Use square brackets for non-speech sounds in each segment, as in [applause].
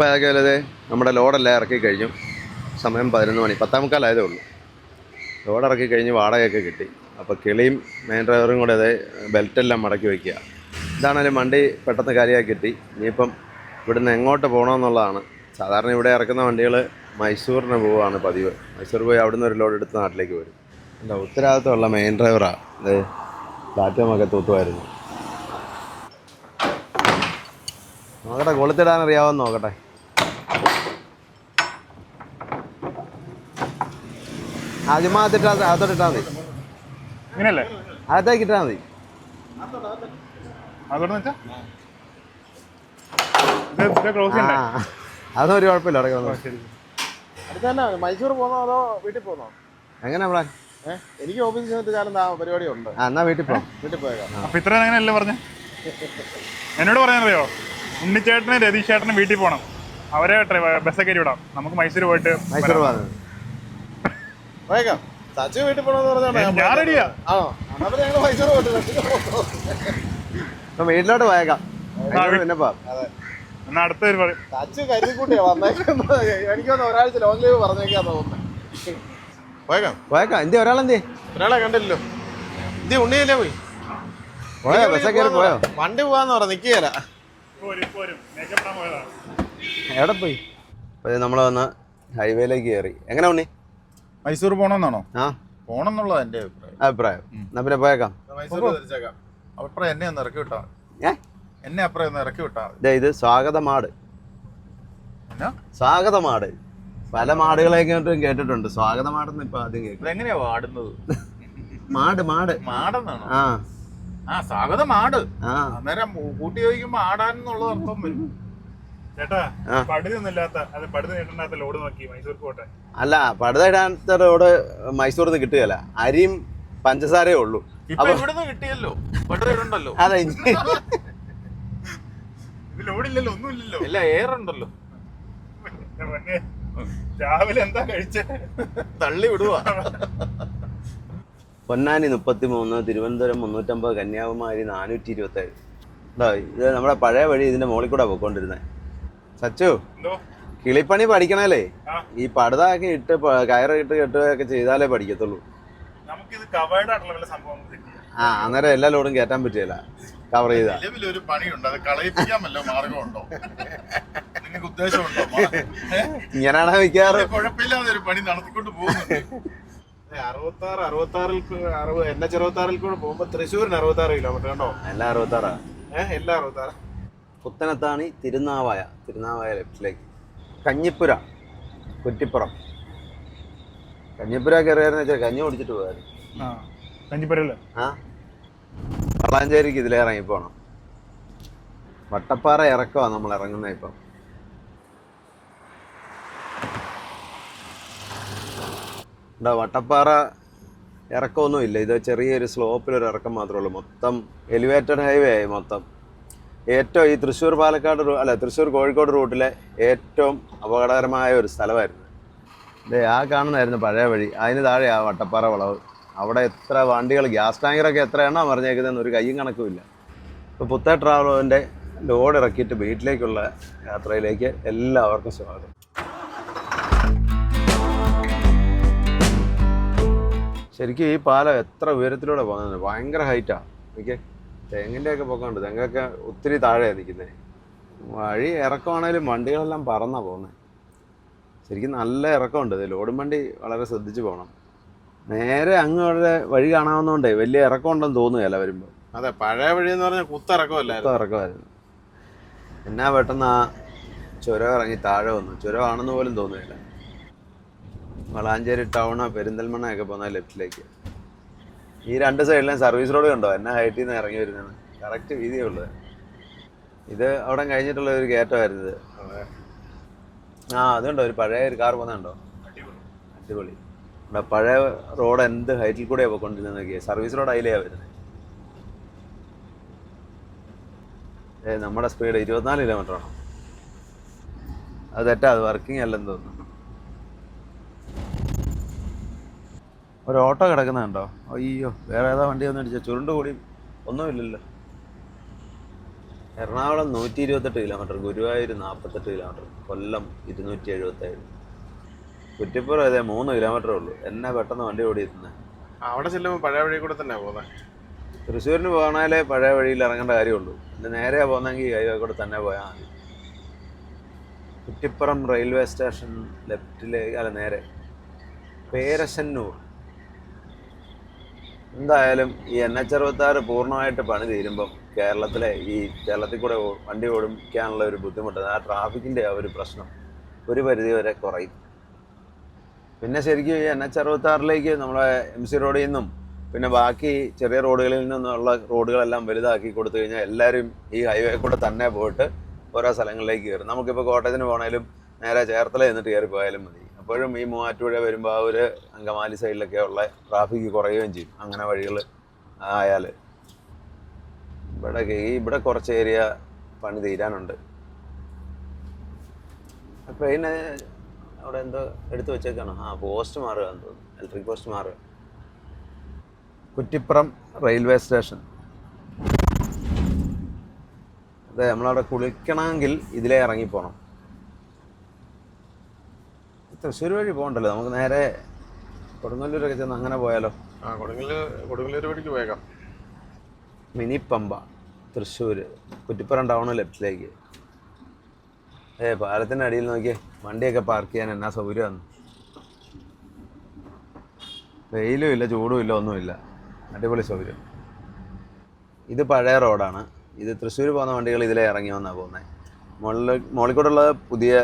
അപ്പോൾ അതൊക്കെ വലുത് നമ്മുടെ ലോഡെല്ലാം ഇറക്കി കഴിഞ്ഞു. സമയം പതിനൊന്ന് മണി. പത്താം മുക്കാലായതേ ഉള്ളൂ. ലോഡ് ഇറക്കി കഴിഞ്ഞ് വാടകയൊക്കെ കിട്ടി. അപ്പോൾ കിളിയും മെയിൻ ഡ്രൈവറും കൂടെ അത് ബെൽറ്റെല്ലാം മടക്കി വയ്ക്കുക ഇതാണേലും വണ്ടി പെട്ടെന്ന് കാര്യമാക്കി കിട്ടി. ഇനിയിപ്പം ഇവിടുന്ന് എങ്ങോട്ട് പോകണമെന്നുള്ളതാണ്. സാധാരണ ഇവിടെ ഇറക്കുന്ന വണ്ടികൾ മൈസൂറിന് പോവുകയാണ് പതിവ്. മൈസൂർ പോയി അവിടുന്ന് ഒരു ലോഡ് എടുത്ത് നാട്ടിലേക്ക് വരും. അല്ല ഉത്തരവാദിത്തമുള്ള മെയിൻ ഡ്രൈവറാണ് ഇത് പ്ലാറ്റ്ഫോമൊക്കെ തൂത്തുമായിരുന്നു നോക്കട്ടെ കൊളുത്തിടാൻ അറിയാവുന്ന നോക്കട്ടെ. ആദ്യം അതിട്ടാ അതോട്ട് ഇട്ടാൽ മതി ഇങ്ങനെയല്ലേ? അകത്തേക്ക് ഇട്ടാൽ മതി. അതൊന്നും ഒരു കുഴപ്പമില്ല തന്നെ മൈസൂർ പോന്നോ അതോ വീട്ടിൽ പോന്നോ? എങ്ങനെ പ്ലാൻ എനിക്ക് ഓഫീസിൽ ചെന്നിട്ട് കാലം പരിപാടി ഉണ്ട് എന്നാ വീട്ടിൽ പോകാം വീട്ടിൽ പോയേക്കാം. അപ്പൊ ഇത്ര അങ്ങനെയല്ലേ പറഞ്ഞ? എന്നോട് പറയാനറിയോ? ഉണ്ണിച്ചേട്ടനും രതീഷ് ചേട്ടനും വീട്ടിൽ പോകണം അവരെ ബസ്സൊക്കെ കയറ്റി വിടാം. നമുക്ക് മൈസൂർ പോയിട്ട് മൈസൂർ പോകാൻ പോയേക്കാം സച്ചു വീട്ടിൽ പോണെന്ന് ഞാൻ റെഡിയാ. ആണോ ഞങ്ങൾ മൈസൂർ പോയിട്ട് വീട്ടിലോട്ട് പോയേക്കാം മൈസൂർ പിന്നെ. അതെ. എന്നാ സച്ചു കരുതിക്കൂട്ടിയാ വന്നേക്കുന്നത്. എനിക്കൊന്ന് ഒരാഴ്ച ലോങ് ലീവ് പറഞ്ഞേക്കാ തോന്നുന്നത് പോയേക്കാം പോയേക്കാം എന്തി ഒരാളെന്തി? ഒരാളെ കണ്ടില്ലല്ലോ. ഇത് ഉണ്ണിയില്ലേ പോയി? പോയോ? ബസ്സൊക്കെ കയറി പോയോ? വണ്ടി പോവാന്ന് പറ നിക്കുകയല്ല പോരും പോരും. മേക്കപ്പ് ഇടാൻ പോയതാ. എവിടെ പോയി? നമ്മൾ വന്ന് ഹൈവേയിലേക്ക് കയറി. എങ്ങനെ ഉണ്ണി? മൈസൂർ പോണെന്നാണോ? ആ. പോണെന്നുള്ളതാ എന്റെ അഭിപ്രായം. അഭിപ്രായം. എന്നാ പിന്നെ പോയേക്കാം. മൈസൂർ അഭിപ്രായം എന്നെ ഒന്ന് ഇറക്കി വിട്ടാ ഏ? എന്നെ അപ്പുറം ഒന്ന് ഇറക്കി വിട്ടാ ദേ ഇത് സ്വാഗതമാട്. എന്നാ? സ്വാഗതമാട്. പല മാടുകളെ കേട്ടിട്ടുണ്ട്. സ്വാഗതമാടെന്ന് ഇപ്പൊ ആദ്യം കേൾക്കും. എങ്ങനെയാ വാടുന്നത്? മാട് മാട്. മാടെന്നാണോ? ആ. ആ സ്വാഗതം മാട് ആ. അന്നേരം കൂട്ടി ചോദിക്കുമ്പോ ആടാനെന്നുള്ള അർത്ഥം വരും. ചേട്ടാ. പടുതി ഒന്നുമില്ലാത്ത അത് പടുതി നീട്ടണ്ടാത്ത ലോഡ് നോക്കി മൈസൂർ പോട്ടെ. അല്ല പടുതയിടാത്ത റോഡ് മൈസൂരിൽ നിന്ന് കിട്ടുകയല്ല. അരിയും പഞ്ചസാരയേ ഉള്ളൂ. അപ്പൊ ഇവിടുന്ന് കിട്ടിയല്ലോ. ബട്ടർ ഉണ്ടല്ലോ അതെ ലോഡില്ലല്ലോ ഒന്നുമില്ലല്ലോ. ഇല്ല എയർ ഉണ്ടല്ലോ രാവിലെ എന്താ കഴിച്ചേ? തള്ളി വിടുവാ. പൊന്നാനി മുപ്പത്തി മൂന്ന് തിരുവനന്തപുരം മുന്നൂറ്റമ്പത് കന്യാകുമാരി നാനൂറ്റി ഇരുപത്തേഴ് ഇതാ ഇത് നമ്മുടെ പഴയ വഴി ഇതിന്റെ മുകളിൽ കൂടെ പോയിക്കൊണ്ടിരുന്നത് സച്ചു? എന്തോ? കിളിപ്പണി പഠിക്കണല്ലേ? ഈ പടുതാക്കി ഇട്ട് കയറിട്ട് കയറ് കെട്ടുകയൊക്കെ ചെയ്താലേ പഠിക്കത്തുള്ളൂ. നമുക്കിത് കവേർഡ് ആയിട്ടുള്ള വല്ല സംഭവം ആ അന്നേരം എല്ലാ ലോഡും കേറ്റാൻ പറ്റിയല്ല. കവർ ചെയ്ത. നിലവിൽ ഒരു പണിയുണ്ട്. അത് മാർഗമുണ്ടോ നിങ്ങൾക്ക് ഉദ്ദേശമുണ്ടോ? ഇങ്ങനെയാണ് മിക്കാറ്? കുഴപ്പമില്ലാതെ ഒരു പണി നടത്തിക്കൊണ്ട് പോകുന്നുണ്ട്. അറുപത്തി ആറ് അറുപത്തി ആറിൽ അറുപത് എൻ എച്ച് അറുപത്തി ആറിൽ കൂടെ പോകുമ്പോ തൃശ്ശൂരിന് അറുപത്തി ആറ് കിലോമീറ്റർ കണ്ടോ? എല്ലാ അറുപത്താറാ. ഏഹ് എല്ലാം അറുപത്തി ആറ് പുത്തനത്താണി തിരുനാവായ. തിരുനാവായ ലെഫ്റ്റിലേക്ക് കഞ്ഞിപ്പുര കുറ്റിപ്പുറം. കഞ്ഞിപ്പുര കയറിയാന്ന് വെച്ചാൽ കഞ്ഞി കുടിച്ചിട്ട് പോകാറ് ആ കഞ്ഞിപ്പരല്ലേ ആ. വളാഞ്ചേരിക്ക് ഇതിലേ ഇറങ്ങി പോണം. വട്ടപ്പാറ ഇറക്കമാണ് നമ്മൾ ഇറങ്ങുന്നത് ഇപ്പം. ഇവിടെ വട്ടപ്പാറ ഇറക്കമൊന്നും ഇല്ല ഇത് ചെറിയൊരു സ്ലോപ്പിലൊരു ഇറക്കം മാത്രമേ ഉള്ളൂ. മൊത്തം എലിവേറ്റഡ് ഹൈവേ ആയി മൊത്തം. ഏറ്റവും ഈ തൃശ്ശൂർ പാലക്കാട് അല്ല തൃശ്ശൂർ കോഴിക്കോട് റൂട്ടിലെ ഏറ്റവും അപകടകരമായ ഒരു സ്ഥലമായിരുന്നു. ദേ ആ കാണുന്നതായിരുന്നു പഴയ വഴി. അതിന് താഴെ ആ വട്ടപ്പാറ വളവ്. അവിടെ എത്ര വണ്ടികൾ ഗ്യാസ് ടാങ്കറൊക്കെ എത്ര എണ്ണം പറഞ്ഞേക്കുന്നതെന്ന് ഒരു കയ്യും കണക്കുമില്ല ഇപ്പോൾ പുത്ത ട്രാവലറിന്റെ ലോഡ് ഇറക്കിയിട്ട് വീട്ടിലേക്കുള്ള യാത്രയിലേക്ക് എല്ലാവർക്കും സ്വാഗതം. ശരിക്കും ഈ പാലം എത്ര ഉയരത്തിലൂടെ പോകുന്നത്? ഭയങ്കര ഹൈറ്റാണ് എനിക്ക് തെങ്ങിന്റെയൊക്കെ പൊക്കമുണ്ട്. തെങ്ങൊക്കെ ഒത്തിരി താഴെയാണ് നിൽക്കുന്നത് വഴി ഇറക്കമാണേലും വണ്ടികളെല്ലാം പറന്നാണ് പോകുന്നത് ശരിക്കും നല്ല ഇറക്കമുണ്ട്. ലോഡും വണ്ടി വളരെ ശ്രദ്ധിച്ച് പോകണം. നേരെ അങ്ങോട്ട് വഴി കാണാവുന്നതുകൊണ്ടേ വലിയ ഇറക്കം ഉണ്ടെന്ന് തോന്നുകയല്ല വരുമ്പോൾ. അതെ പഴയ വഴി എന്ന് പറഞ്ഞാൽ കുത്തിറക്കമല്ല കുത്തിറക്കമായിരുന്നു ഇറക്കമായിരുന്നു. എന്നാ പെട്ടെന്ന് ആ ചുരം ഇറങ്ങി താഴെ വന്നു. ചുരം ആണെന്ന് പോലും തോന്നുകയില്ല വളാഞ്ചേരി ടൗണോ പെരിന്തൽമണ്ണയൊക്കെ പോകുന്ന ലെഫ്റ്റിലേക്ക്. ഈ രണ്ട് സൈഡിലും സർവീസ് റോഡ് കണ്ടോ? എന്നാ ഹൈറ്റിൽ നിന്ന് ഇറങ്ങി വരുന്നത്? കറക്റ്റ് വീതിയേ ഉള്ളത് ഇത് അവിടെ കഴിഞ്ഞിട്ടുള്ള ഒരു കയറ്റമായിരുന്നു ഇത് ആ അതുണ്ടോ? ഒരു പഴയ ഒരു കാർ പോകുന്നുണ്ടോ അടിപൊളി. ഇവിടെ പഴയ റോഡ് എന്ത് ഹൈറ്റിൽ കൂടെയാണ് പോയിക്കൊണ്ടിരുന്നത് നോക്കിയാൽ സർവീസ് റോഡ് അതിലെയാണ് വരുന്നത്. ഏ നമ്മുടെ സ്പീഡ് ഇരുപത്തിനാല് കിലോമീറ്റർ ആണോ? അത് തെറ്റാ അത് വർക്കിംഗ് അല്ലെന്ന് തോന്നുന്നു. ഒരു ഓട്ടോ കിടക്കുന്നുണ്ടോ അയ്യോ വേറെ ഏതാ വണ്ടി ഒന്നും അടിച്ച ചുരുണ്ട് കൂടി ഒന്നുമില്ലല്ലോ എറണാകുളം നൂറ്റി ഇരുപത്തെട്ട് കിലോമീറ്റർ ഗുരുവായൂർ നാൽപ്പത്തെട്ട് കിലോമീറ്റർ കൊല്ലം ഇരുന്നൂറ്റി എഴുപത്തേഴ് കുറ്റിപ്പുറം ഇതേ മൂന്ന് കിലോമീറ്ററേ ഉള്ളൂ. എന്നെ പെട്ടെന്ന് വണ്ടി ഓടിയിരുന്നത് അവിടെ ചെല്ലുമ്പോൾ പഴയ വഴി കൂടെ തന്നെ പോകുന്നത് തൃശ്ശൂരിന് പോകണേലേ പഴയ വഴിയിൽ ഇറങ്ങേണ്ട കാര്യമുള്ളൂ. പിന്നെ നേരെ പോകുന്നെങ്കിൽ ഹൈവേ കൂടെ തന്നെ പോയാൽ മതി. കുറ്റിപ്പുറം റെയിൽവേ സ്റ്റേഷൻ ലെഫ്റ്റിലേക്ക് അല്ല നേരെ പേരശന്നൂർ. എന്തായാലും ഈ എൻ എച്ച് അറുപത്തി ആറ് പൂർണമായിട്ട് പണി തീരുമ്പം കേരളത്തിലെ ഈ കേരളത്തിൽ കൂടെ വണ്ടി ഓടിക്കാനുള്ള ഒരു ബുദ്ധിമുട്ട് ആ ട്രാഫിക്കിന്റെ ആ ഒരു പ്രശ്നം ഒരു പരിധി വരെ കുറയും. പിന്നെ ശരിക്കും ഈ എൻ എച്ച് അറുപത്തി ആറിലേക്ക് നമ്മളെ എം സി റോഡിൽ നിന്നും പിന്നെ ബാക്കി ചെറിയ റോഡുകളിൽ നിന്നുള്ള റോഡുകളെല്ലാം വലുതാക്കി കൊടുത്തു കഴിഞ്ഞാൽ എല്ലാവരും ഈ ഹൈവേ കൂടെ തന്നെ പോയിട്ട് ഓരോ സ്ഥലങ്ങളിലേക്ക് കയറും. നമുക്കിപ്പോൾ കോട്ടയത്തിന് പോകണേലും നേരെ ചേർത്തല എന്നിട്ട് കയറി പോയാലും മതി. അപ്പോഴും ഈ മൂവാറ്റുപുഴ വരുമ്പോൾ ആ ഒരു അങ്കമാലി സൈഡിലൊക്കെ ഉള്ള ട്രാഫിക് കുറയുകയും ചെയ്യും. അങ്ങനെ വഴികൾ ആയാൽ ഇവിടെ ഇവിടെ കുറച്ച് ഏരിയ പണി തീരാനുണ്ട്. ട്രെയിന് അവിടെ എന്തോ എടുത്തു വെച്ചേക്കാണോ? ആ പോസ്റ്റ് മാറുക എന്ന് ഇലക്ട്രിക് പോസ്റ്റ് മാറുക. Kuttippuram railway station. അതെ നമ്മളവിടെ കുളിക്കണമെങ്കിൽ ഇതിലേ ഇറങ്ങിപ്പോണം. തൃശ്ശൂർ വഴി പോകണ്ടല്ലോ. നമുക്ക് നേരെ കൊടുങ്ങല്ലൂരൊക്കെ ചെന്ന് അങ്ങനെ പോയാലോ? ആ കൊടുങ്ങല്ലൂർ കൊടുങ്ങല്ലൂർ വഴിക്ക് പോയേക്കാം. മിനി പമ്പ തൃശ്ശൂർ കുറ്റിപ്പുറം ടൗണ് ലെഫ്റ്റിലേക്ക്. ഏ പാലത്തിന്റെ അടിയിൽ നോക്കിയേ. വണ്ടിയൊക്കെ പാർക്ക് ചെയ്യാൻ എന്നാ സൗകര്യമാണ് വെയിലും ഇല്ല ചൂടും ഇല്ല ഒന്നുമില്ല. അടിപൊളി സൗകര്യം. ഇത് പഴയ റോഡാണ്. ഇത് തൃശ്ശൂർ പോകുന്ന വണ്ടികൾ ഇതിലേ ഇറങ്ങി വന്നാണ് പോകുന്നത് മുകളിൽ മുകളിൽ ഉള്ളത് പുതിയ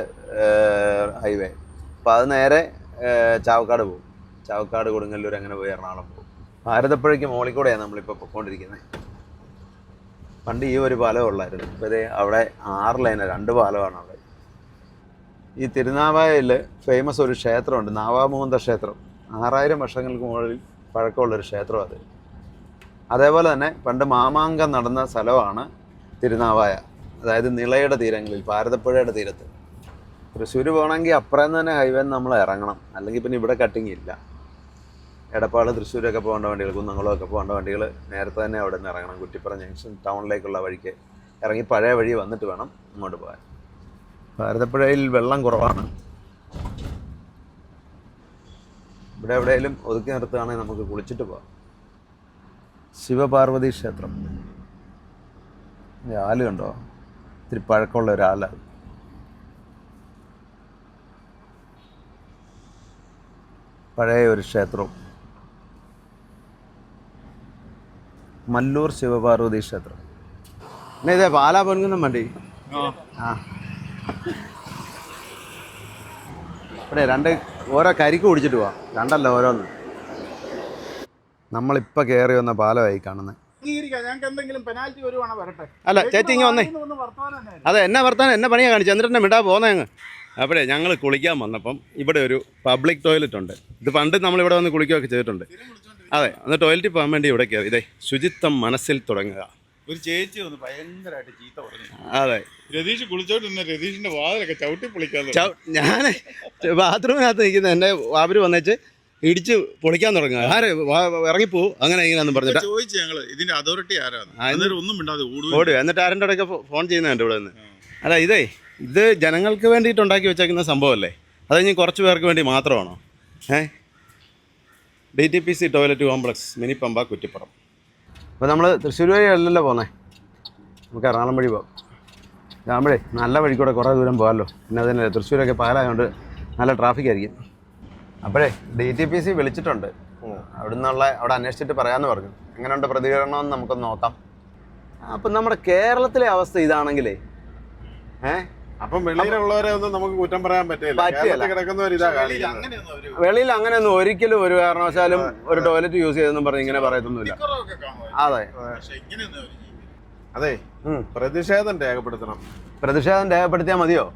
ഹൈവേ. അപ്പോൾ അത് നേരെ ചാവക്കാട് പോകും. ചാവക്കാട് കൊടുങ്ങല്ലൂർ അങ്ങനെ പോയി എറണാകുളം പോകും. ഭാരതപ്പുഴയ്ക്ക് മുകളിൽ കൂടെയാണ് നമ്മളിപ്പോൾ പൊയ്ക്കൊണ്ടിരിക്കുന്നത് പണ്ട് ഈ ഒരു പാലം ഉള്ളായിരുന്നു. ഇപ്പോൾ ഇതേ അവിടെ ആറ് ലൈന രണ്ട് പാലമാണ് അവിടെ. ഈ തിരുനാവായയിൽ ഫേമസ് ഒരു ക്ഷേത്രമുണ്ട് നാവാമൂന്ത ക്ഷേത്രം. ആറായിരം വർഷങ്ങൾക്ക് മുകളിൽ പഴക്കമുള്ളൊരു ക്ഷേത്രം അത്. അതേപോലെ തന്നെ പണ്ട് മാമാങ്കം നടന്ന സ്ഥലമാണ് തിരുനാവായ. അതായത് നിളയുടെ തീരങ്ങളിൽ ഭാരതപ്പുഴയുടെ തീരത്ത്. തൃശ്ശൂർ പോകണമെങ്കിൽ അപ്പുറം തന്നെ ഹൈവേ നമ്മൾ ഇറങ്ങണം. അല്ലെങ്കിൽ പിന്നെ ഇവിടെ കട്ടിങ് ഇല്ല. എടപ്പാൾ തൃശ്ശൂരൊക്കെ പോകേണ്ട വണ്ടികൾ കുന്നംകുളമൊക്കെ പോകേണ്ട വണ്ടികൾ നേരത്തെ തന്നെ അവിടെ നിന്ന് ഇറങ്ങണം. കുറ്റിപ്പുറം ജംഗ്ഷൻ ടൗണിലേക്കുള്ള വഴിക്ക് ഇറങ്ങി പഴയ വഴി വന്നിട്ട് വേണം ഇങ്ങോട്ട് പോകാൻ. ഭാരതപ്പുഴയിൽ വെള്ളം കുറവാണ്. ഇവിടെ എവിടെയെങ്കിലും ഒതുക്കി നിർത്തുകയാണെങ്കിൽ നമുക്ക് കുളിച്ചിട്ട് പോകാം. ശിവപാർവതി ക്ഷേത്രം. ആൽ കണ്ടോ ഇത്തിരി പഴക്കമുള്ള ഒരു പഴയ ഒരു ക്ഷേത്രവും മല്ലൂർ ശിവപാർവതി ക്ഷേത്രം. പിന്നെ ഇതേ പാലാ പൊൻകുന്നം വണ്ടി. ആ. ഇവിടെ രണ്ട് ഓരോ കരിക്ക് കുടിച്ചിട്ട് പോവാം. രണ്ടല്ല ഓരോന്ന്. നമ്മളിപ്പോൾ കേറി വന്ന പാലമായി കാണുന്നത് അല്ല ചേച്ചി ഇങ്ങനെ വന്നേ. അതെ എന്നാ വർത്താനം? എന്നെ പണിയാ കാണിച്ചു? എന്നിട്ട് എന്നെ വിടാ പോന്നേ അങ്ങ്. അപ്പോഴേ ഞങ്ങൾ കുളിക്കാൻ വന്നപ്പം ഇവിടെ ഒരു പബ്ലിക് ടോയ്ലറ്റ് ഉണ്ട്. ഇത് പണ്ട് നമ്മളിവിടെ വന്ന് കുളിക്കുകയൊക്കെ ചെയ്തിട്ടുണ്ട്. അതെ അന്ന് ടോയ്ലറ്റിൽ പോകാൻ വേണ്ടി ഇവിടെ കയറി. ഇതേ ശുചിത്വം മനസ്സിൽ തുടങ്ങുക. ഒരു ചേച്ചി വന്ന് ഭയങ്കരമായിട്ട് ചീത്ത പറഞ്ഞു. അതെ. രതീഷ് കുളിച്ചോണ്ടിരുന്ന രതീഷിന്റെ വാതിലൊക്കെ ചവിട്ടി പൊളിക്കാൻ ഞാൻ ബാത്റൂമിനകത്ത് നിൽക്കുന്ന എന്റെ വാപര് വന്നേച്ച് ഇടിച്ച് പൊളിക്കാൻ തുടങ്ങുക. ആരെ ഇറങ്ങിപ്പോ അങ്ങനെ ഇങ്ങനെയാന്ന് പറഞ്ഞിട്ട്. ചോദിച്ചു ഞങ്ങൾ ഇതിന്റെ അതോറിറ്റി ആരാണ് ഒന്നും മിണ്ടാതെ ഓടുക. ഓടി എന്നിട്ട് ആരുടെ ഇടയ്ക്ക് ഫോൺ ചെയ്യുന്നുണ്ട് ഇവിടെ നിന്ന്. അല്ല ഇതേ ഇത് ജനങ്ങൾക്ക് വേണ്ടിയിട്ട് ഉണ്ടാക്കി വെച്ചേക്കുന്ന സംഭവമല്ലേ? അത് ഇനി കുറച്ച് പേർക്ക് വേണ്ടി മാത്രമാണോ? ഏ? D T P C toilet complex mini Pamba Kuttippuram. അപ്പോൾ നമ്മൾ തൃശ്ശൂർ വഴി അല്ലല്ലോ പോന്നേ. നമുക്ക് എറണാകുളം വഴി പോകാം ഇതാകുമ്പോഴേ നല്ല വഴി കൂടെ കുറേ ദൂരം പോകാമല്ലോ പിന്നെ അതന്നെ തൃശ്ശൂരൊക്കെ പാലായതുകൊണ്ട് നല്ല ട്രാഫിക് ആയിരിക്കും. അപ്പോഴേ ഡി ടി പി സി വിളിച്ചിട്ടുണ്ട്. അവിടെ നിന്നുള്ള അവിടെ അന്വേഷിച്ചിട്ട് പറയാമെന്ന് പറഞ്ഞു. എങ്ങനെയുണ്ട് പ്രതികരണമെന്ന് നമുക്കൊന്ന് നോക്കാം. അപ്പം നമ്മുടെ കേരളത്തിലെ അവസ്ഥ ഇതാണെങ്കിലേ ഏ? അപ്പം വെളിയിലുള്ളവരെ ഒന്നും നമുക്ക് കുറ്റം പറയാൻ പറ്റില്ല. കിടക്കുന്നവർ ഇതാ വെളിയിൽ അങ്ങനെയൊന്നും ഒരിക്കലും ഒരു കാരണവശാലും ഒരു ടോയ്ലറ്റ് യൂസ് ചെയ്തെന്നും പറഞ്ഞ് ഇങ്ങനെ പറയത്തൊന്നുമില്ല. അതെ. അതെ. പ്രതിഷേധം രേഖപ്പെടുത്തണം. പ്രതിഷേധം രേഖപ്പെടുത്തിയാൽ മതിയോ?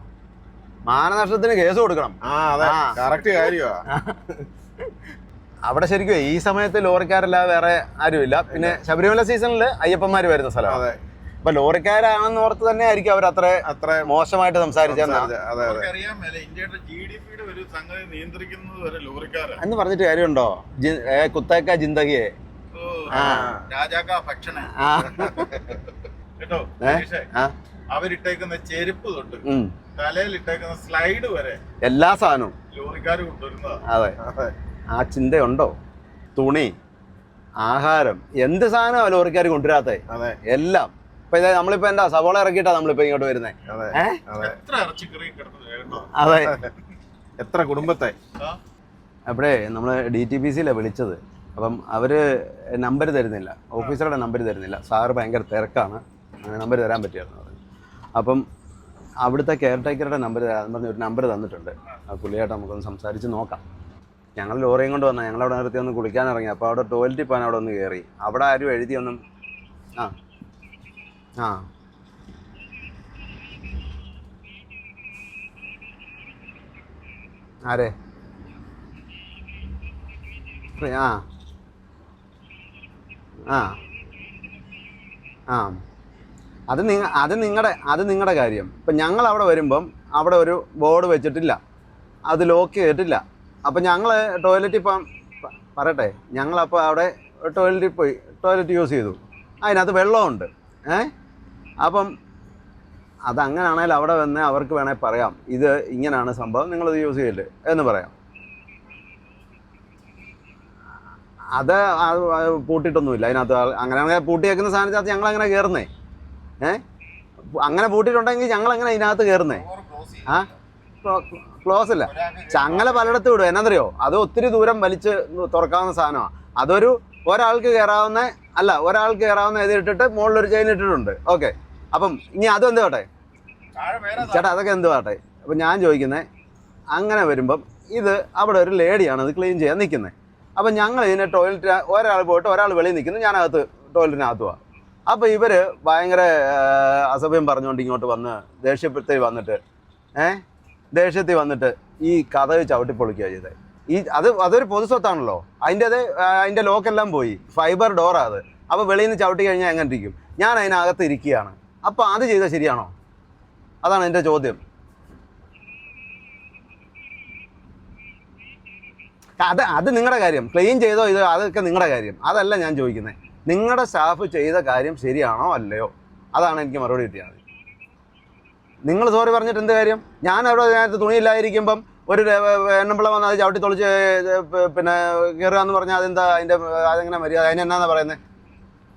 മാനനഷ്ടത്തിന് കേസ് കൊടുക്കണം. ആ അതെ. കറക്റ്റ് കാര്യമാ അവിടെ ശരിക്കും ഈ സമയത്ത് ലോറിക്കാരല്ലാതെ വേറെ ആരുമില്ല. പിന്നെ ശബരിമല സീസണിൽ അയ്യപ്പന്മാർ വരുന്ന സ്ഥലമാണ്. അപ്പൊ ലോറിക്കാരാണെന്ന് ഓർത്ത് തന്നെ ആയിരിക്കും അവർ അത്ര അത്ര മോശമായിട്ട് സംസാരിച്ചത് എന്ന്. പറഞ്ഞിട്ട് കാര്യമുണ്ടോ? കുത്തേക്ക ജിന്ദഗിയെ. കേട്ടോ അവരിട്ടേക്കുന്ന ചെരുപ്പ് തൊട്ട്. തലയിൽ ഇട്ടേക്കുന്ന സ്ലൈഡ് വരെ എല്ലാ സാധനവും. ലോറിക്കാർ കൊണ്ടുവരുന്നതാ. അതെ. ആ ചിന്തയുണ്ടോ? തുണി ആഹാരം എന്ത് സാധനമാണ് ലോറിക്കാർ കൊണ്ടുവരാത്തെ? അതെ. എല്ലാം. ഇപ്പൊ ഇത് നമ്മളിപ്പോ എന്താ സവോള ഇറക്കിയിട്ടാ നമ്മളിപ്പോ ഇങ്ങോട്ട് വരുന്നേ? അതെ എത്ര ഇറച്ചിക്കറി കേട്ടോ? അതെ. [laughs] എത്ര കുടുംബത്തെ? അപ്പഴേ നമ്മൾ നമ്മൾ ഡി ടി പി സിയിലാണ് വിളിച്ചത്. അപ്പം അവർ നമ്പർ തരുന്നില്ല. ഓഫീസറുടെ നമ്പർ തരുന്നില്ല. സാറ് ഭയങ്കര തിരക്കാണ്. നമ്പർ തരാൻ പറ്റിയായിരുന്നു പറഞ്ഞു അപ്പം അവിടുത്തെ കെയർ ടേക്കറുടെ നമ്പർ തരാൻ പറഞ്ഞ് ഒരു നമ്പർ തന്നിട്ടുണ്ട്. ആ പുള്ളിയായിട്ട് നമുക്കൊന്ന് സംസാരിച്ച് നോക്കാം. ഞങ്ങൾ ലോറിയും കൊണ്ട് വന്നാൽ ഞങ്ങളവിടെ നിർത്തി ഒന്ന് കുളിക്കാൻ ഇറങ്ങി. അപ്പോൾ അവിടെ ടോയ്ലറ്റിൽ പോകാൻ അവിടെ ഒന്ന് കയറി അവിടെ ആരും എഴുതിയൊന്നും ആ. ആരെ? ആ. ആ. ആ. അത് നിങ്ങ അത് നിങ്ങളുടെ അത് നിങ്ങളുടെ കാര്യം. ഇപ്പം ഞങ്ങൾ അവിടെ വരുമ്പം അവിടെ ഒരു ബോർഡ് വെച്ചിട്ടില്ല. അത് ലോക്ക് ചെയ്തിട്ടില്ല. അപ്പം ഞങ്ങൾ ടോയ്ലറ്റിൽ ഇപ്പം പറയട്ടെ. ഞങ്ങളപ്പോൾ അവിടെ ടോയ്ലറ്റിൽ പോയി ടോയ്ലറ്റ് യൂസ് ചെയ്തു. അതിനകത്ത് വെള്ളമുണ്ട് ഏ? അപ്പം അതങ്ങനാണെങ്കിൽ അവിടെ വന്ന് അവർക്ക് വേണേൽ പറയാം ഇത് ഇങ്ങനെയാണ് സംഭവം നിങ്ങളത് യൂസ് ചെയ്യില്ലേ എന്ന് പറയാം. അത് പൂട്ടിയിട്ടൊന്നുമില്ല അതിനകത്ത് അങ്ങനെയാണെങ്കിൽ അങ്ങനെ അങ്ങനെ പൂട്ടി വെക്കുന്ന സാധനത്തിനകത്ത് ഞങ്ങൾ അങ്ങനെ കയറുന്നേ ഏ? അങ്ങനെ പൂട്ടിയിട്ടുണ്ടെങ്കിൽ ഞങ്ങൾ അങ്ങനെ ഇതിനകത്ത് കയറുന്നേ ആ? ക്ലോസ് ഒരാൾക്ക് ചങ്ങല പലയിടത്തും ഇടും. എന്നറിയോ അത് ഒത്തിരി ദൂരം വലിച്ച് തുറക്കാവുന്ന സാധനമാണ് അതൊരു ഒരാൾക്ക് കയറാവുന്ന അല്ല ഒരാൾക്ക് കയറാവുന്ന ഇത് ഇട്ടിട്ട് മുകളിലൊരു ചെയിൻ ഇട്ടിട്ടുണ്ട്. ഓക്കെ. അപ്പം ഇനി അതും എന്ത് വേട്ടെ? ചേട്ടാ അതൊക്കെ എന്ത് വേട്ടെ? അപ്പം ഞാൻ ചോദിക്കുന്നത് അങ്ങനെ വരുമ്പം ഇത് അവിടെ ഒരു ലേഡിയാണ് ഇത് ക്ലീൻ ചെയ്യാൻ നിൽക്കുന്നത്. അപ്പം ഞങ്ങൾ ഇതിനെ ടോയ്ലറ്റ് ഒരാൾ പോയിട്ട് ഒരാൾ വെളിയിൽ നിൽക്കുന്നു ഞാനകത്ത് ടോയ്ലറ്റിനകത്ത് പോവാം അപ്പോൾ ഇവർ ഭയങ്കര അസഭ്യം പറഞ്ഞുകൊണ്ട് ഇങ്ങോട്ട് വന്ന് ദേഷ്യപ്പെടുത്തി വന്നിട്ട് ഏഹ് ദേഷ്യത്തിൽ വന്നിട്ട് ഈ കഥ ചവിട്ടി പൊളിക്കുക ചെയ്തത് ഈ അത് അതൊരു പൊതു സ്വത്താണല്ലോ. അതിന്റെത് അതിന്റെ ലോക്കെല്ലാം പോയി. ഫൈബർ ഡോറാ അത്. അപ്പോൾ വെളിയിൽ നിന്ന് ചവിട്ടി കഴിഞ്ഞാൽ എങ്ങനെ ഇരിക്കും? ഞാൻ അതിനകത്ത് ഇരിക്കുകയാണ്. അപ്പോൾ അത് ചെയ്താൽ ശരിയാണോ? അതാണ് എന്റെ ചോദ്യം. അത് അത് നിങ്ങളുടെ കാര്യം. ക്ലെയിം ചെയ്തോ ഇത് അതൊക്കെ നിങ്ങളുടെ കാര്യം. അതല്ല ഞാൻ ചോദിക്കുന്നത് നിങ്ങളുടെ സ്റ്റാഫ് ചെയ്ത കാര്യം ശരിയാണോ അല്ലയോ? അതാണ് എനിക്ക് മറുപടി കിട്ടിയത്. നിങ്ങൾ സോറി പറഞ്ഞിട്ട് എന്ത് കാര്യം? ഞാൻ അവിടെ നേരത്തെ തുണിയില്ലായിരിക്കുമ്പം ഒരു എണ്ണമ്പിള വന്ന് അത് ചവിട്ടി തൊളിച്ച് പിന്നെ കയറുക എന്ന് പറഞ്ഞാൽ അതെന്താ അതിന്റെ അതെങ്ങനെ മര്യാദ? അതിനെന്നാന്ന് പറയുന്നത്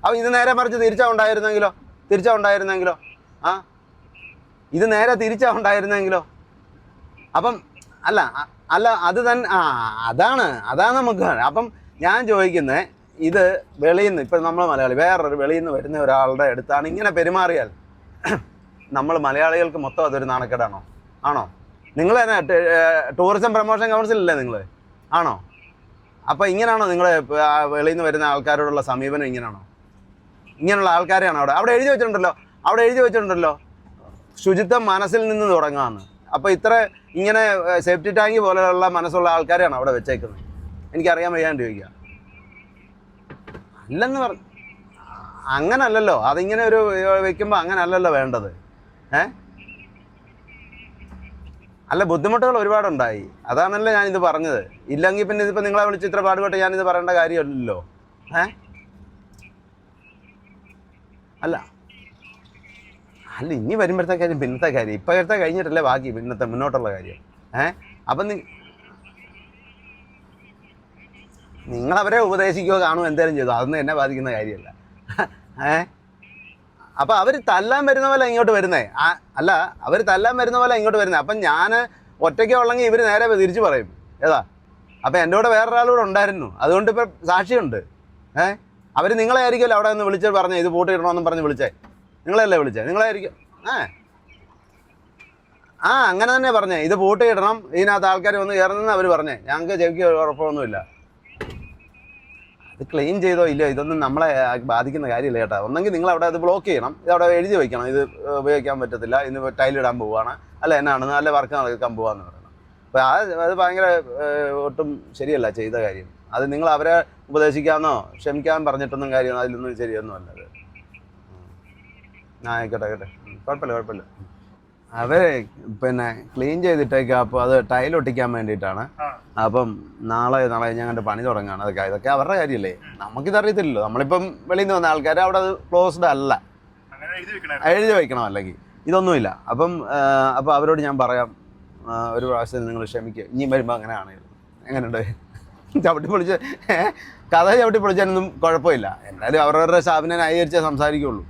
അപ്പം ഇത് നേരെ മറിച്ച് തിരിച്ചാ ഉണ്ടായിരുന്നെങ്കിലോ? തിരിച്ചാ ഉണ്ടായിരുന്നെങ്കിലോ? ആ? ഇത് നേരെ തിരിച്ചാ ഉണ്ടായിരുന്നെങ്കിലോ? അപ്പം അല്ല അല്ല അത് തന്നെ ആ അതാണ് അതാണ് നമുക്ക് അപ്പം ഞാൻ ചോദിക്കുന്നത് ഇത് വെളിയിൽ നിന്ന് ഇപ്പം നമ്മൾ മലയാളി വേറൊരു വെളിയിൽ നിന്ന് വരുന്ന ഒരാളുടെ അടുത്താണ് ഇങ്ങനെ പെരുമാറിയാൽ നമ്മൾ മലയാളികൾക്ക് മൊത്തം അതൊരു നാണക്കേടാണോ? ആണോ? നിങ്ങൾ തന്നെ ടൂറിസം പ്രൊമോഷൻ കൗൺസിൽ അല്ലേ നിങ്ങൾ ആണോ? അപ്പോൾ ഇങ്ങനെയാണോ നിങ്ങൾ വെളിയിൽ നിന്ന് വരുന്ന ആൾക്കാരോടുള്ള സമീപനം ഇങ്ങനെയാണോ ഇങ്ങനെയുള്ള ആൾക്കാരെയാണ് അവിടെ. അവിടെ എഴുതി വെച്ചിട്ടുണ്ടല്ലോ. അവിടെ എഴുതി വെച്ചിട്ടുണ്ടല്ലോ. ശുചിത്വം മനസ്സിൽ നിന്ന് തുടങ്ങാമെന്ന് അപ്പോൾ ഇത്ര ഇങ്ങനെ സേഫ്റ്റി ടാങ്ക് പോലെയുള്ള മനസ്സുള്ള ആൾക്കാരെയാണ് അവിടെ വെച്ചേക്കുന്നത്. എനിക്കറിയാൻ വയ്യാണ്ട് ചോദിക്കുക അല്ലെന്ന് പറഞ്ഞു അങ്ങനല്ലല്ലോ. അതിങ്ങനെ ഒരു വെക്കുമ്പോൾ അങ്ങനല്ലല്ലോ വേണ്ടത്. ഏ? അല്ല ബുദ്ധിമുട്ടുകൾ ഒരുപാടുണ്ടായി. അതാണല്ലോ ഞാനിത് പറഞ്ഞത്. ഇല്ലെങ്കിൽ പിന്നെ ഇതിപ്പോൾ നിങ്ങളെ വിളിച്ച് ഇത്ര പാടുപെട്ട് ഞാനിത് പറയേണ്ട കാര്യമല്ലല്ലോ. ഏ? അല്ല. അല്ല ഇനി വരുമ്പോഴത്തെ കാര്യം പിന്നത്തെ കാര്യം. ഇപ്പോഴത്തെ കഴിഞ്ഞിട്ടല്ലേ ബാക്കി പിന്നത്തെ മുന്നോട്ടുള്ള കാര്യം. ഏ? അപ്പം നിങ്ങളവരെ ഉപദേശിക്കുകയോ കാണുമോ എന്തേലും ചെയ്തു? അതൊന്നും എന്നെ ബാധിക്കുന്ന കാര്യമല്ല. ഏ? അപ്പം അവർ തല്ലാൻ വരുന്ന പോലെ ഇങ്ങോട്ട് വരുന്നേ. അല്ല അവർ തല്ലാൻ വരുന്ന പോലെ ഇങ്ങോട്ട് വരുന്നേ. അപ്പം ഞാൻ ഒറ്റയ്ക്ക് ഉള്ളെങ്കിൽ ഇവർ നേരെ തിരിച്ചു പറയും. ഏതാ? അപ്പം എന്റെ കൂടെ വേറൊരാളൂടെ ഉണ്ടായിരുന്നു. അതുകൊണ്ട് ഇപ്പം സാക്ഷിയുണ്ട്. ഏ? അവർ നിങ്ങളെ ആയിരിക്കുമല്ലോ അവിടെ നിന്ന് വിളിച്ച് പറഞ്ഞേ ഇത് പൂട്ടിയിടണമെന്നും പറഞ്ഞ് വിളിച്ചേ. നിങ്ങളെയല്ലേ വിളിച്ചേ? നിങ്ങളായിരിക്കും ഏ? ആ അങ്ങനെ തന്നെ പറഞ്ഞേ. ഇത് പൂട്ടിയിടണം ഇതിനകത്ത് ആൾക്കാർ വന്ന് കയറുന്നെന്ന് അവർ പറഞ്ഞേ. ഞങ്ങൾക്ക് ചെവിക്ക് ഉറപ്പൊന്നുമില്ല. അത് ക്ലെയിം ചെയ്തോ ഇല്ലയോ ഇതൊന്നും നമ്മളെ ബാധിക്കുന്ന കാര്യമില്ല കേട്ടോ. ഒന്നെങ്കിൽ നിങ്ങൾ അവിടെ അത് ബ്ലോക്ക് ചെയ്യണം. ഇത് അവിടെ എഴുതി വയ്ക്കണം ഇത് ഉപയോഗിക്കാൻ പറ്റത്തില്ല. ഇന്ന് ഇടാൻ പോവുകയാണ് അല്ല എന്നാണ്? നല്ല വർക്ക് നടക്കാൻ പോവാന്ന് പറയണം. അപ്പോൾ ആ അത് ഭയങ്കര ഒട്ടും ശരിയല്ല ചെയ്ത കാര്യം. അത് നിങ്ങൾ അവരെ ഉപദേശിക്കാമെന്നോ ക്ഷമിക്കാൻ പറഞ്ഞിട്ടൊന്നും കാര്യം അതിലൊന്നും ശരിയൊന്നും അല്ല അത് ആയിക്കോട്ടെ ആയിക്കോട്ടെ. കുഴപ്പമില്ല കുഴപ്പമില്ല. അവരെ പിന്നെ ക്ലീൻ ചെയ്തിട്ടേക്ക് അപ്പോൾ അത് ടൈൽ ഒട്ടിക്കാൻ വേണ്ടിയിട്ടാണ്. അപ്പം നാളെ നാളെ ഞാൻ കണ്ട് പണി തുടങ്ങുകയാണ് അതൊക്കെ ഇതൊക്കെ അവരുടെ കാര്യമല്ലേ നമുക്കിത് അറിയത്തില്ലല്ലോ നമ്മളിപ്പം വെളിയിൽ നിന്ന് വന്ന ആൾക്കാർ അവിടെ അത് ക്ലോസ്ഡ് അല്ല. അങ്ങനെ എഴുതി വയ്ക്കണം അല്ലെങ്കിൽ. ഇതൊന്നുമില്ല. അപ്പം അപ്പോൾ അവരോട് ഞാൻ പറയാം ഒരു പ്രാവശ്യം നിങ്ങൾ ക്ഷമിക്കുക ഇനി വരുമ്പോൾ അങ്ങനെയാണ് എങ്ങനെയുണ്ട് ചവിട്ടി പൊളിച്ച് കഥ ചവിട്ടി പൊളിച്ചാനൊന്നും കുഴപ്പമില്ല. എന്തായാലും അവരവരുടെ സ്റ്റാഫിനെ ന്യായീകരിച്ചേ സംസാരിക്കുള്ളൂ.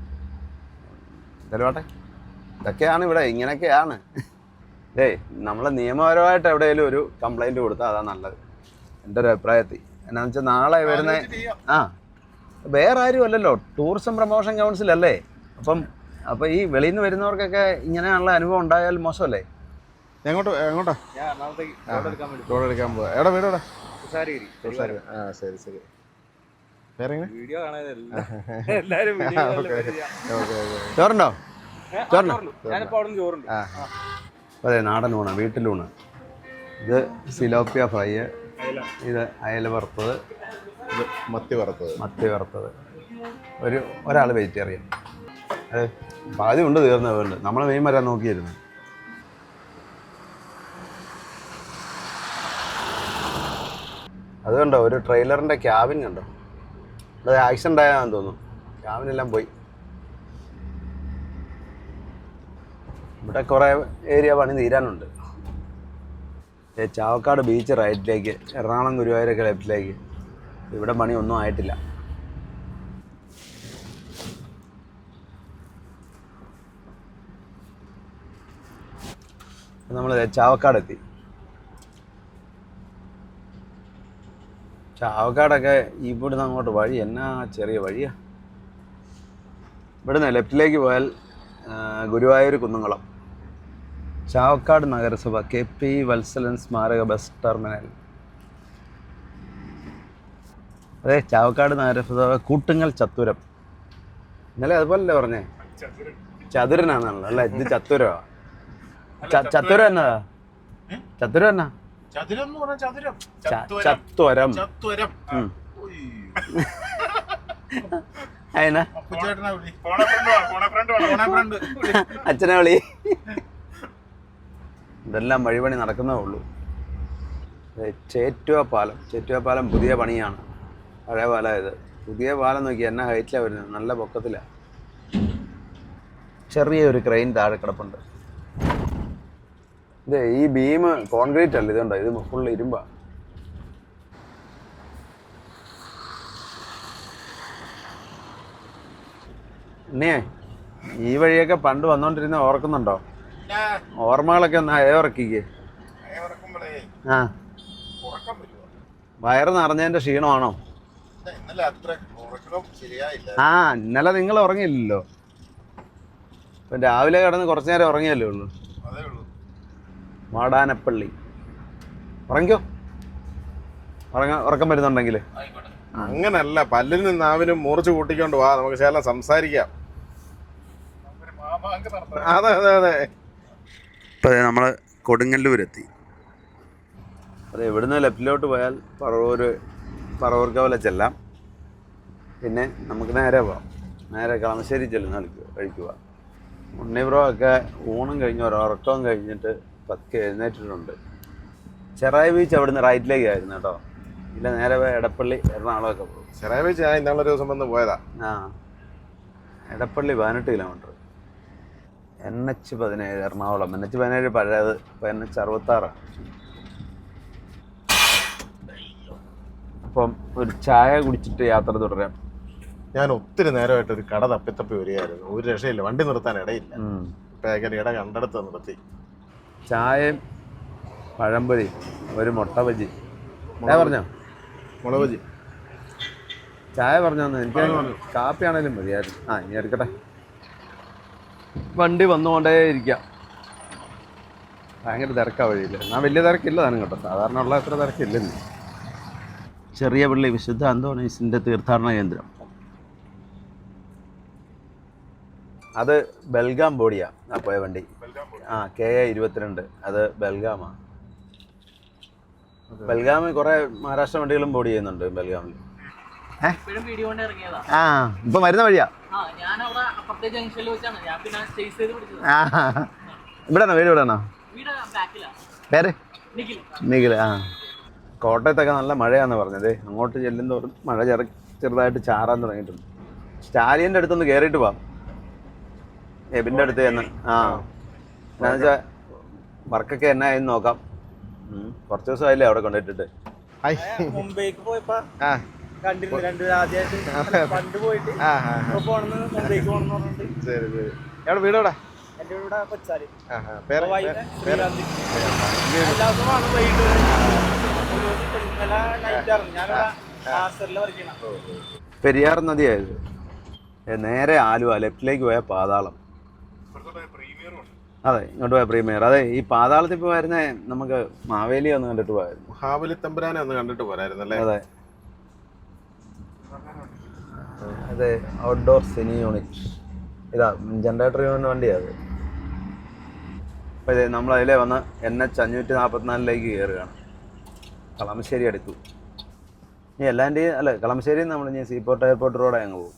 എന്തായാലും ഇതൊക്കെയാണ് ഇവിടെ ഇങ്ങനെയൊക്കെയാണ്. ഏയ് നമ്മൾ നിയമപരമായിട്ട് എവിടെയെങ്കിലും ഒരു കംപ്ലൈന്റ് കൊടുത്താൽ അതാ നല്ലത്. എന്റെ ഒരു അഭിപ്രായത്തിൽ. എന്നാന്ന് വെച്ചാൽ നാളെ വരുന്ന ആ വേറെ ആരും അല്ലല്ലോ. ടൂറിസം പ്രൊമോഷൻ കൗൺസിൽ അല്ലേ? അപ്പം അപ്പം ഈ വെളിയിൽ നിന്ന് വരുന്നവർക്കൊക്കെ ഇങ്ങനെയുള്ള അനുഭവം ഉണ്ടായാൽ മോശമല്ലേ? എങ്ങോട്ട് എങ്ങോട്ടാ? ലോഡ് എടുക്കാൻ പോവാ. എവിടെ വീട് എവിടെ? തുഷാര ആ ശരി ശരി. വേറെ വീഡിയോ കാണാനല്ല [laughs] എല്ലാവരും വീഡിയോ ഓക്കെ ഓക്കെ. ചോറുണ്ടോ? അതെ നാടൻ ഊണ് വീട്ടിലൂണ് ഇത് സിലോപ്പിയ ഫ്രൈ ഇത് അയല വറുത്തത്. ഇത് മത്തി വറുത്തത്. മത്തി വറുത്തത്. ഒരു ഒരാൾ വെജിറ്റേറിയൻ. അതെ പാതി ഉണ്ട് തീർന്നതുകൊണ്ട് നമ്മൾ മീൻ വരാൻ നോക്കിയിരുന്നു. അതുകൊണ്ടോ ഒരു ട്രെയിലറിന്റെ ക്യാബിൻ കണ്ടോ? അത് ആക്സിഡന്റ് ആയാന്ന് തോന്നുന്നു. ക്യാബിനെല്ലാം പോയി. ഇവിടെ കുറേ ഏരിയ പണി തീരാനുണ്ട്. ചാവക്കാട് ബീച്ച് റൈറ്റിലേക്ക് എറണാകുളം ഗുരുവായൂരൊക്കെ ലെഫ്റ്റിലേക്ക് ഇവിടെ പണി ഒന്നും ആയിട്ടില്ല. നമ്മൾ ചാവക്കാട് എത്തി. ചാവക്കാടൊക്കെ ഇവിടുന്ന് അങ്ങോട്ട് വഴി എന്നാ ചെറിയ വഴിയാ? ഇവിടുന്ന് ലെഫ്റ്റിലേക്ക് പോയാൽ ഗുരുവായൂർ കുന്നംകുളം. ചാവക്കാട് നഗരസഭ കെ പി വത്സലൻ സ്മാരക ബസ് ടെർമിനൽ. അതെ ചാവക്കാട് നഗരസഭ കൂട്ടുങ്ങൽ ചത്തുരം ഇന്നലെ അതുപോലല്ലേ പറഞ്ഞേ? ചതുരനാണല്ലോ അല്ലേ? ഇത് ചത്തുരോ ചത്തുരം എന്നതാ ചത്തുരം എന്നാ? ചതുരം ചത്വരം. അച്ഛനെ വിളി. ഇതെല്ലാം വഴിപണി നടക്കുന്നേ ഉള്ളൂ. ചേറ്റുവ പാലം ചേറ്റുവ പാലം പുതിയ പണിയാണ്. പഴയ പാലം ഇത്. പുതിയ പാലം നോക്കി എന്നാ ഹൈറ്റിലാണ് വരുന്നത്? നല്ല പൊക്കത്തിലാണ് ചെറിയൊരു ക്രെയിൻ താഴെ കിടപ്പുണ്ട്. ഇത് ഈ ബീം കോൺക്രീറ്റ് അല്ല? ഇതുണ്ടോ? ഇത് ഫുൾ ഇരുമ്പാണ് എണ്ണേ ഈ വഴിയൊക്കെ പണ്ട് വന്നുകൊണ്ടിരുന്ന ഓർക്കുന്നുണ്ടോ? ഓർമ്മകളൊക്കെ ഒന്ന് അയവിറക്കിക്കേ ആ. വയറ് നിറഞ്ഞതിന്റെ ക്ഷീണമാണോ? ആ ഇന്നലെ നിങ്ങൾ ഉറങ്ങിയില്ലല്ലോ. ഇപ്പം രാവിലെ കിടന്ന് കുറച്ചു നേരം ഉറങ്ങിയല്ലേ ഉള്ളൂ. വാടാനപ്പള്ളി. ഉറങ്ങിക്കോ? ഉറങ്ങ ഉറക്കം വരുന്നുണ്ടെങ്കിൽ അങ്ങനല്ല പല്ലിൽ നിന്ന് നാവിനും മുറിച്ച് കൂട്ടിക്കൊണ്ട് വാ നമുക്ക് ശേലം സംസാരിക്കാം. അതെ അതെ അതെ. ഇപ്പം നമ്മൾ കൊടുങ്ങല്ലൂരെത്തി. അതെ ഇവിടുന്ന് ലെഫ്റ്റിലോട്ട് പോയാൽ പറവൂർ പറവൂർക്കവല ചെല്ലാം. പിന്നെ നമുക്ക് നേരെ പോവാം. നേരെ കളമശ്ശേരി ചെല്ലുന്ന കളിക്കുക കഴിക്കുക ഉണ്ണി ബ്രോ ഒക്കെ ഊണും കഴിഞ്ഞ് ഒരുറക്കവും കഴിഞ്ഞിട്ട് പതുക്കെ എഴുന്നേറ്റിട്ടുണ്ട്. ചെറായി ബീച്ച് അവിടുന്ന് റൈറ്റിലേക്ക് ആയിരുന്നു കേട്ടോ. ഇല്ല നേരെ പോയി എടപ്പള്ളി എറണാകുളമൊക്കെ പോകും. ചെറായ ബീച്ച് ഞാൻ ഇന്നാളൊരു ദിവസം വന്ന് പോയതാ. ആ. എടപ്പള്ളി പതിനെട്ട് കിലോമീറ്റർ. എൻ എച്ച് പതിനേഴ് എറണാകുളം. എൻ എച്ച് പതിനേഴ് പഴയത്. ഇപ്പം എൻ എച്ച് അറുപത്താറാണ് അപ്പം ഒരു ചായ കുടിച്ചിട്ട് യാത്ര തുടരാം. ഞാൻ ഒത്തിരി നേരമായിട്ട് ഒരു കട തപ്പി തപ്പി വരികയായിരുന്നു. ഒരു രക്ഷയില്ല. വണ്ടി നിർത്താൻ ഇടയില്ല. ഇപ്പൊ ഇട കണ്ടെടുത്ത് നിർത്തി. ചായയും പഴംപൊരി ഒരു മുട്ട ബജി. ചായ പറഞ്ഞോ? മുളക് ബജി ചായ പറഞ്ഞു? എനിക്ക് കാപ്പിയാണേലും മതിയായിരുന്നു. ആ ഇനി എടുക്കട്ടെ. വണ്ടി വന്നുകൊണ്ടേ ഇരിക്കാം. ഭയങ്കര തിരക്കാ വഴിയില്ല എന്നാൽ വലിയ തിരക്കില്ല താനും കേട്ടോ. സാധാരണ ഉള്ള അത്ര തിരക്കില്ലെന്ന് ചെറിയ പള്ളി വിശുദ്ധ അന്തോണീസിന്റെ തീർത്ഥാടന കേന്ദ്രം. അത് ബൽഗാം ബോഡിയാ. ആ പോയ വണ്ടി. ആ കെ എ ഇരുപത്തിരണ്ട്. അത് ബൽഗാമാണ് ബൽഗാമിൽ കുറേ മഹാരാഷ്ട്ര വണ്ടികളും ബോഡി ചെയ്യുന്നുണ്ട് ബൽഗാമിൽ. ഇപ്പോഴും വീഡിയോ കൊണ്ട് ഇറങ്ങിയതാ. ആ ഇപ്പം വരുന്ന വഴിയാ? ഇവിടെയാണോ? വീട് ഇവിടെയാണോ പേര്? നിഖിൽ. ആ. കോട്ടയത്തൊക്കെ നല്ല മഴയാന്ന് പറഞ്ഞത്. അങ്ങോട്ട് ചെല്ലുന്തോറും മഴ ചെറു ചെറുതായിട്ട് ചാറാൻ തുടങ്ങിയിട്ടുണ്ട്. സ്റ്റാലിയന്റെ അടുത്തൊന്ന് കയറിയിട്ട് പോവാം എബിന്റെ അടുത്ത് തന്നെ ആ. എന്നാന്ന് വെച്ചാൽ വർക്കൊക്കെ എന്നാ എന്ന് നോക്കാം. ഉം. കുറച്ച് ദിവസമായില്ലേ അവിടെ കൊണ്ടിട്ടിട്ട്. മുംബൈക്ക് പോയപ്പോ ആ. കണ്ടിരുന്നു രണ്ടുപേരും ആദ്യമായിട്ട്. പണ്ട് പോയിട്ട് ആ ആ പോണെന്ന് മുംബൈക്ക് പോണെന്ന് പറഞ്ഞിട്ട്. ശരി ശരി. എവിടെ വീട് എവിടെ? എന്റെ കൊച്ചാൽ എല്ലാ വൈകിട്ട് ഇന്നലെ നൈറ്റ് ഇറങ്ങി ഞാനിവിടെ പെരിയാർ നദിയായത് നേരെ ആലുവ ലെഫ്റ്റിലേക്ക് പോയ പാതാളം. അതെ ഇങ്ങോട്ട് പോയ പ്രീമിയർ അതെ ഈ പാതാളത്തിൽ പോയിരുന്നേ നമുക്ക് മാവേലി ഒന്ന് കണ്ടിട്ട് പോയായിരുന്നു. മഹാബലി തമ്പുരാനെ ഒന്ന് കണ്ടിട്ട് പോരായിരുന്നല്ലേ അതെ. അതെ ഔട്ട്ഡോർ സിനി യൂണിറ്റ് ഇതാ ജനറേറ്റർ യൂണിറ്റ് വണ്ടിയാണ് അപ്പോൾ ഇത് നമ്മൾ അതിലേ വന്ന് എൻ എച്ച് അഞ്ഞൂറ്റി നാൽപ്പത്തിനാലിലേക്ക് കയറുകയാണ്. കളമശ്ശേരി അടുത്തു. ഇനി എല്ലാന്റെയും അല്ല കളമശ്ശേരി നമ്മൾ ഇനി സീപോർട്ട് എയർപോർട്ട് റോഡ് അങ്ങ് പോകും.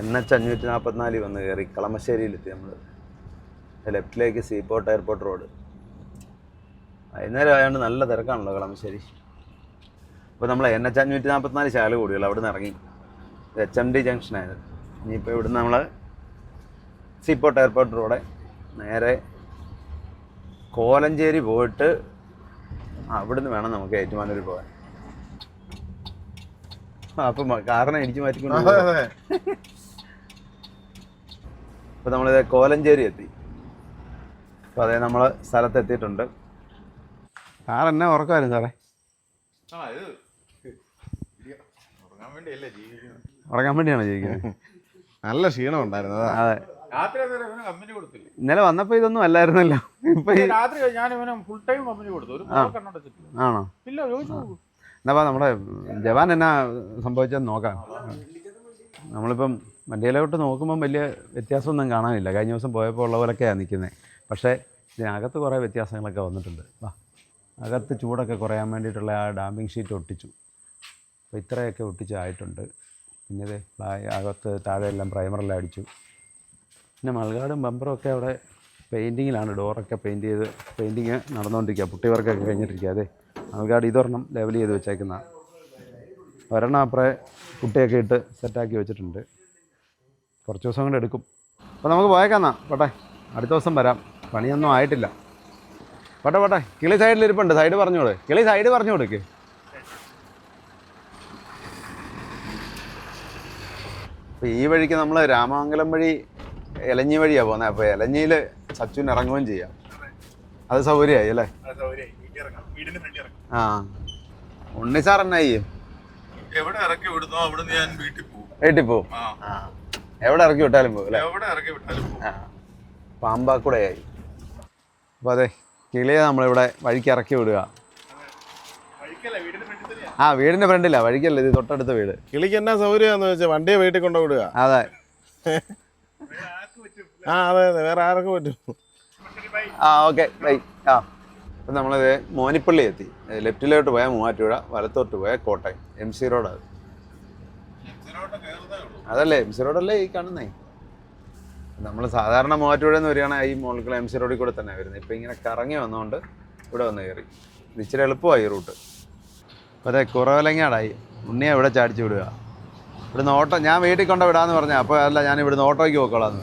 എൻ എച്ച് അഞ്ഞൂറ്റി നാൽപ്പത്തിനാലിൽ വന്ന് കയറി കളമശ്ശേരിയിലെത്തി നമ്മൾ ലെഫ്റ്റിലേക്ക് സീപോർട്ട് എയർപോർട്ട് റോഡ് വൈകുന്നേരം ആയതുകൊണ്ട് നല്ല തിരക്കാണല്ലോ കളമശ്ശേരി. അപ്പോൾ നമ്മൾ എൻ എച്ച് അഞ്ഞൂറ്റി നാൽപ്പത്തിനാല് ശാല കൂടിയുള്ളൂ അവിടെ നിന്ന് ഇറങ്ങി. എച്ച് എം ഡി ജംഗ്ഷനായത്. ഇനിയിപ്പോൾ ഇവിടുന്ന് നമ്മൾ സീപോർട്ട് എയർപോർട്ട് റോഡ് നേരെ കോലഞ്ചേരി പോയിട്ട് അവിടുന്ന് വേണം നമുക്ക് ഏറ്റുമാനൂർ പോകാൻ. അപ്പം കാരണം എനിക്ക് മാറ്റിക്കൊണ്ട്. അതെ നമ്മളിത് കോലഞ്ചേരി എത്തി. അപ്പം അതേ നമ്മൾ സ്ഥലത്തെത്തിയിട്ടുണ്ട്. സാർ എന്നെ ഉറക്കമായിരുന്നു സാറേ? ആ ഇത് ഉറങ്ങാൻ വേണ്ടിയല്ലേ ജീവിക്കുന്നത്? ഉറങ്ങാൻ വേണ്ടിയാണ് ചോദിക്കുന്നത് നല്ല ക്ഷീണം ഉണ്ടായിരുന്നു അതെ. രാത്രി അന്നേരം ഇവന് കമ്പനി കൊടുത്തില്ല? ഇന്നലെ വന്നപ്പോ ഇതൊന്നും അല്ലായിരുന്നല്ലോ. ഇപ്പൊ ഈ രാത്രി ഞാൻ ഇവന് ഫുൾ ടൈം കമ്പനി കൊടുത്തു. ഒരു കണ്ണടച്ചിട്ടില്ല ആണോ? ഇല്ല ചോദിച്ചു നോക്കൂ. എന്നാ നമ്മുടെ ജവാൻ എന്നാ സംഭവിച്ചതെന്ന് നോക്കാം. നമ്മളിപ്പം വണ്ടിയിലോട്ട് നോക്കുമ്പം വലിയ വ്യത്യാസമൊന്നും കാണാനില്ല. കഴിഞ്ഞ ദിവസം പോയപ്പോൾ ഉള്ള പോലൊക്കെയാണ് നിൽക്കുന്നത് പക്ഷേ ഇതിനകത്ത് കുറേ വ്യത്യാസങ്ങളൊക്കെ വന്നിട്ടുണ്ട്. വാ. അകത്ത് ചൂടൊക്കെ കുറയാൻ വേണ്ടിയിട്ടുള്ള ആ ഡാമ്പിങ് ഷീറ്റ് ഒട്ടിച്ചു. അപ്പോൾ ഇത്രയൊക്കെ ഒട്ടിച്ചായിട്ടുണ്ട്. പിന്നെ അകത്ത് താഴെ എല്ലാം പ്രൈമറെല്ലാം അടിച്ചു. പിന്നെ മൾകാടും ബമ്പറും ഒക്കെ അവിടെ പെയിന്റിങ്ങിലാണ് ഡോറൊക്കെ പെയിന്റ് ചെയ്ത് പെയിന്റിങ് നടന്നുകൊണ്ടിരിക്കുക പുട്ടി വർക്കൊക്കെ കഴിഞ്ഞിട്ടിരിക്കുക അതെ മൾകാട് ഇതൊരെണ്ണം ലെവൽ ചെയ്ത് വെച്ചേക്കുന്ന. ഒരെണ്ണം അപ്പുറേ പുട്ടിയൊക്കെ ഇട്ട് സെറ്റാക്കി വെച്ചിട്ടുണ്ട്. കുറച്ച് ദിവസം കൊണ്ട് എടുക്കും. അപ്പോൾ നമുക്ക് പോയേക്കാന്നാ. പോട്ടെ അടുത്ത ദിവസം വരാം. പണിയൊന്നും ആയിട്ടില്ല. പോട്ടെ പോട്ടെ. കിളി സൈഡിൽ ഇരിപ്പുണ്ട് സൈഡ് പറഞ്ഞോളൂ. കിളി സൈഡ് പറഞ്ഞു കൊടുക്ക് അപ്പോൾ ഈ വഴിക്ക് നമ്മൾ രാമമംഗലം വഴി ഇലഞ്ഞി വഴിയാണ് പോകുന്നത് അപ്പോൾ ഇലഞ്ഞിയിൽ സച്ചുൻ ഇറങ്ങുകയും ചെയ്യാം. അത് സൗകര്യമായി അല്ലേ? ആ. ഉണ്ണി സാർ എന്നാ ചെയ്യും? എവിടെ ഇറക്കി വിടുന്നോ അവിടുന്ന് ഞാൻ വീട്ടിൽ പോകും. വീട്ടിൽ ആ. എവിടെ ഇറക്കി വിട്ടാലും പോകും അല്ലേ? എവിടെ ഇറക്കി വിട്ടാലും പോകും. പാമ്പാക്കൂടെയായി അപ്പോൾ അതെ കിളിയെ നമ്മളിവിടെ വഴിക്ക് ഇറക്കി വിടുക. വഴിക്കല്ല? വീടിന്റെ ഫ്രണ്ടിലാ ആ ഫ്രണ്ടില്ല വഴിക്കല്ല? ഇത് തൊട്ടടുത്ത വീട്. കിളിക്ക് എന്നാ സൗകര്യമാന്ന് വെച്ചാൽ വണ്ടിയെ വീട്ടിൽ കൊണ്ടുവിടുക. അതെ. ആ അതെ അതെ. വേറെ ആർക്കും പറ്റും. ആ ഓക്കെ. ബൈ. ആ. അപ്പം നമ്മളിത് മോനിപ്പള്ളി എത്തി. ലെഫ്റ്റിലോട്ട് പോയാൽ മൂവാറ്റുപുഴ വലത്തോട്ട് പോയാൽ കോട്ടയം. എം സി റോഡാണ് അതല്ലേ എം സി റോഡല്ലേ ഈ കാണുന്നേ? നമ്മൾ സാധാരണ മൂവാറ്റുപുഴ എന്ന് വരികയാണെങ്കിൽ ഈ മോളിക്കുള്ള എം സി റോഡിൽ കൂടെ തന്നെ വരുന്നത്. ഇപ്പം ഇങ്ങനെ കറങ്ങി വന്നുകൊണ്ട് ഇവിടെ വന്ന് കയറി. ഇത് ഇച്ചിരി എളുപ്പമായി റൂട്ട്. അതെ കുറവലങ്ങാടായി. ഉണ്ണിയെ ഇവിടെ ചാടിച്ചു വിടുക. ഇവിടുന്ന് ഓട്ടോ ഞാൻ വീട്ടിൽ കൊണ്ട് വിടാന്ന് പറഞ്ഞാൽ അപ്പോൾ അല്ല ഞാൻ ഇവിടുന്ന് ഓട്ടോയ്ക്ക് പോക്കോളാന്ന്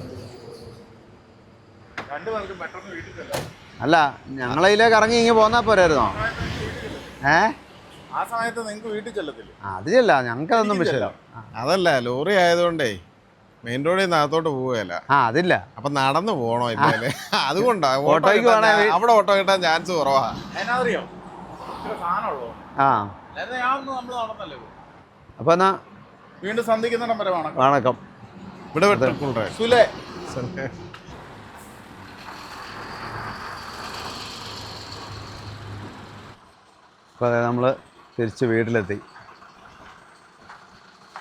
അല്ല ഞങ്ങളതിലേക്ക് ഇറങ്ങി ഇങ്ങനെ പോന്നാൽ പോരായിരുന്നോ? ഏ? ആ സമയത്ത് നിങ്ങൾക്ക് വീട്ടിൽ ചെല്ലത്തില്ല. അത് ചെല്ല. ഞങ്ങൾക്കതൊന്നും വിഷയമില്ല. അതല്ല ലോറി ആയതുകൊണ്ടേ മെയിൻ റോഡിൽ നിന്ന് അകത്തോട്ട് പോവുകയല്ല. ആ അതില്ല. അപ്പൊ നടന്നു പോണോ ഇല്ലേ? അതുകൊണ്ടാ ഓട്ടോ ഓട്ടോയ്ക്ക് അവിടെ ഓട്ടോ കിട്ടാൻ ചാൻസ് കുറവാ. അറിയോ? ആ. അപ്പോൾ എന്നാ വീണ്ടും സന്ധിക്കുന്നിടം വരെ വേണം വണക്കം. ഇവിടെ വിട്ട് സുലേ. അപ്പോൾ അതെ നമ്മൾ തിരിച്ച് വീട്ടിലെത്തി.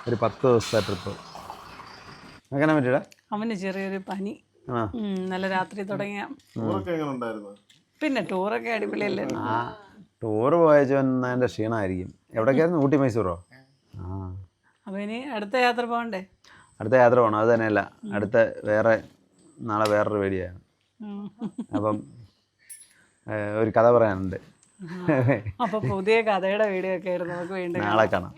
ഒരു പത്ത് ദിവസത്തെ ട്രിപ്പ് അങ്ങനെ പറ്റില്ല അവന് ചെറിയൊരു പനി. നല്ല രാത്രി തുടങ്ങിയ എങ്ങനെ ഉണ്ടായിരുന്നു? പിന്നെ ടൂറൊക്കെ അടിപൊളിയല്ലേ? ടൂറ് പോയതിന്റെ ക്ഷീണമായിരിക്കും. എവിടേക്കായിരുന്നു? ഊട്ടി മൈസൂറോ? ആ. അപ്പൊ ഇനി അടുത്ത യാത്ര പോകണ്ടേ? അടുത്ത യാത്ര പോകണം അത് തന്നെയല്ല. അടുത്ത വേറെ നാളെ വേറൊരു പേടിയാണ്. അപ്പം ഒരു കഥ പറയാനുണ്ട്. അപ്പൊ പുതിയ കഥയുടെ വീഡിയോ ഒക്കെ ആയിരുന്നു. നമുക്ക് വീണ്ടും നാളെ കാണാം.